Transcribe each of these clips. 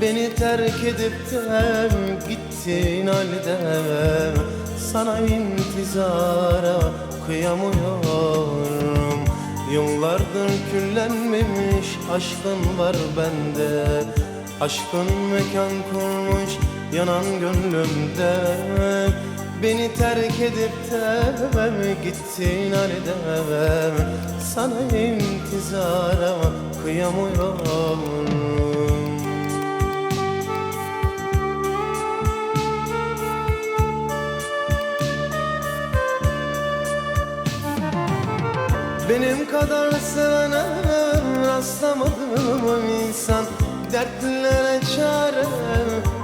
Beni terk edip de gittin halde Sana intizara kıyamıyorum. Yıllardır küllenmemiş aşkın var bende. Aşkın mekan kurmuş yanan gönlümde. Beni terk edip de gittin halde Sana intizara kıyamıyorum Benim kadar sevene rastlamadım insan. Dertlere çare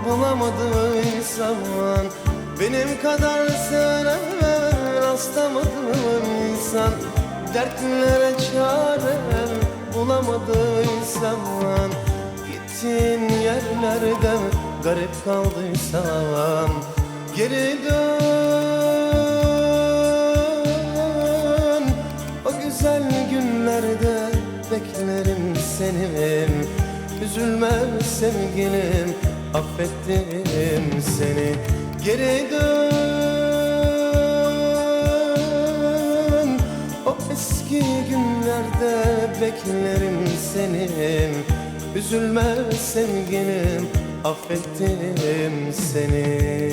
bulamadım insan. Benim kadar sevene rastlamadım insan. Dertlere çare bulamadım insan. Gittiğin yerlerde garip kaldıysam Geri dön seni Üzülme sevgilim affettim seni. Geri dön. O eski günlerde beklerim seni Üzülme sevgilim affettim seni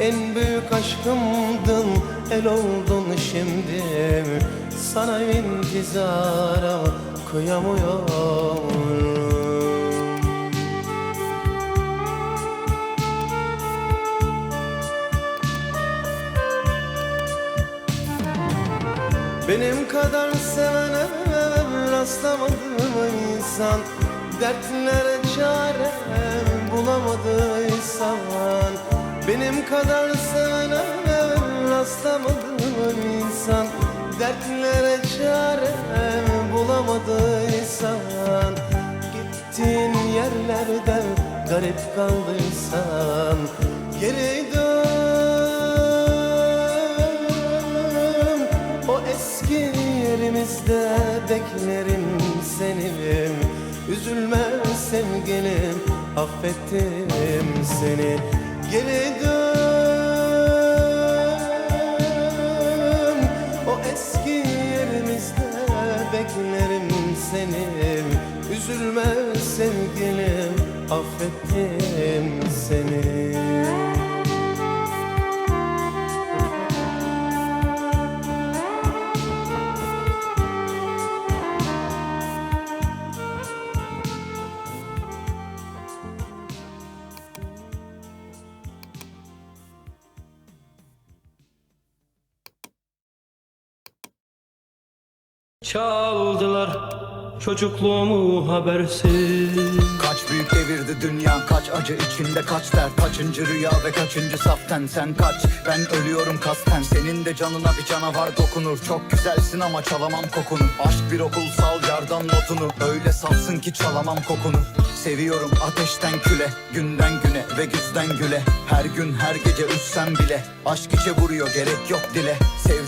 En büyük aşkımdın el oldun şimdi. Sana intizara kıyamıyorum. Benim kadar sevene rastlamadım insan Dertlere çare bulamadıysan Benim kadar sevene rastlamadım insan. Dertlere çare bulamadıysan Gittiğin yerlerde garip kaldıysan Geri dön. O eski yerimizde beklerim seni. Üzülme sevgilim affettim seni Geri dön. O eski yerimizde beklerim seni. Üzülme sevgilim affettim Çaldılar çocukluğumu habersiz. Kaç büyük devirdi dünya Kaç acı içinde kaç dert Kaçıncı rüya ve kaçıncı saften Sen kaç? Ben ölüyorum kasten Senin de canına bir canavar dokunur. Çok güzelsin ama çalamam kokunu Aşk bir okul sal yardan notunu. Öyle safsın ki çalamam kokunu. Seviyorum ateşten küle Günden güne ve güzden güle. Her gün her gece üssem bile. Aşk içe vuruyor gerek yok dile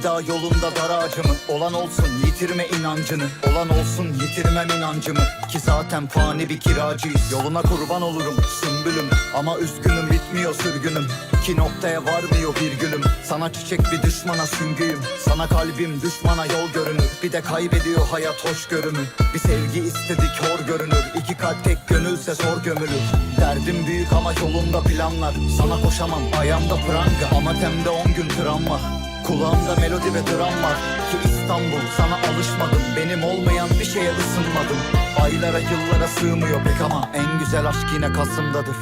Sevda yolunda dar ağacımı. Olan olsun yitirme inancını. Olan olsun yitirmem inancımı. Ki zaten fani bir kiracıyız. Yoluna kurban olurum sümbülüm. Ama üzgünüm bitmiyor sürgünüm. Ki noktaya varmıyor virgülüm Sana çiçek bir düşmana süngüyüm. Sana kalbim düşmana yol görünür. Bir de kaybediyor hayat hoş görünür Bir sevgi istedik hor görünür. İki kalp tek gönülse zor gömülür. Derdim büyük ama yolunda planlar. Sana koşamam ayağımda pranga. Ama temde on gün travma Kulağımda melodi ve dram var. Ki İstanbul sana alışmadım. Benim olmayan bir şeye ısınmadım. Aylara yıllara sığmıyor pek ama En güzel aşk yine Kasım'dadır.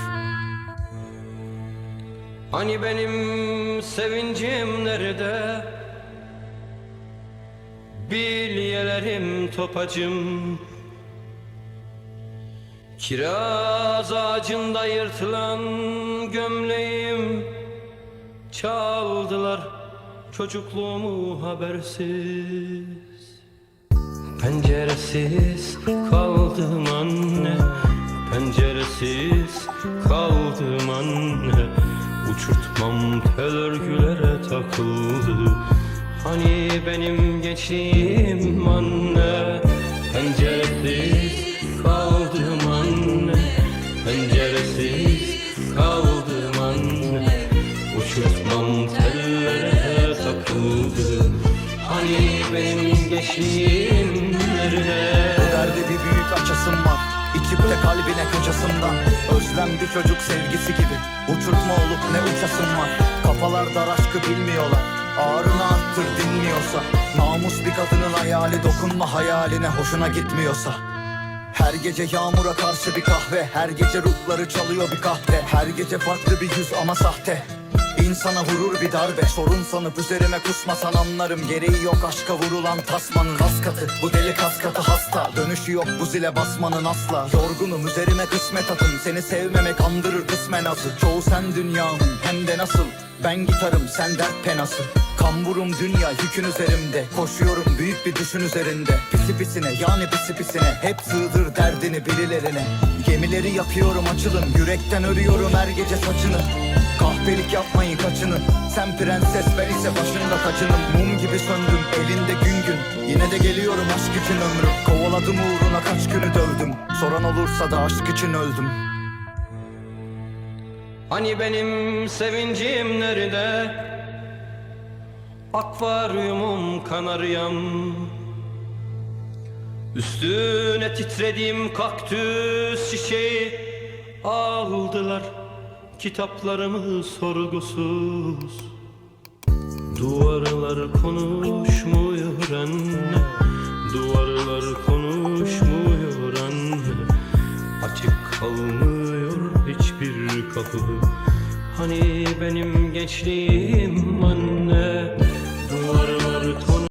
Hani benim sevincim nerede? Bilyelerim topacım. Kiraz ağacında yırtılan gömleğim Çaldılar çocukluğumu habersiz Penceresiz kaldım anne. Penceresiz kaldım anne. Uçurtmam tel örgülere takıldı. Hani benim gençliğim anne benim gençliğim nerede? Bu derdi bir büyük açasım var İçip de kalbine kaçasımdan Özlem bir çocuk sevgisi gibi Uçurtma olup ne uçasım var. Kafalar dar aşkı bilmiyorlar Ağrını arttır dinmiyorsa Namus bir kadının hayali Dokunma hayaline hoşuna gitmiyorsa. Her gece yağmura karşı bir kahve Her gece ruhları çalıyor bir kahve Her gece farklı bir yüz ama sahte İnsana vurur bir darbe Sorun sanıp üzerime kusmasan anlarım. Gereği yok aşka vurulan tasmanın Kas katı. Bu deli kas katı hasta Dönüşü yok bu zile basmanın asla. Yorgunum üzerime kısmet atın. Seni sevmemek andırır kısmen azı. Çoğu sen dünyamın hem de nasıl Ben gitarım sen dert penası. Kamburum dünya yükün üzerimde. Koşuyorum büyük bir düşün üzerinde. Pisi pisine yani pisi pisine. Hep sığdır derdini birilerine. Gemileri yakıyorum açılın. Yürekten örüyorum her gece saçını. Kahpelik yapmayın kaçının Sen prenses ben ise başında tacının Mum gibi söndüm elinde gün gün. Yine de geliyorum aşk için ömrüm. Kovaladım uğruna kaç günü dövdüm. Soran olursa da aşk için öldüm Hani benim sevincim nerede? Akvaryumum kanaryam. Üstüne titrediğim kaktüs çiçeği Aldılar kitaplarımı sorgusuz. Duvarlar konuşmuyor Hani benim gençliğim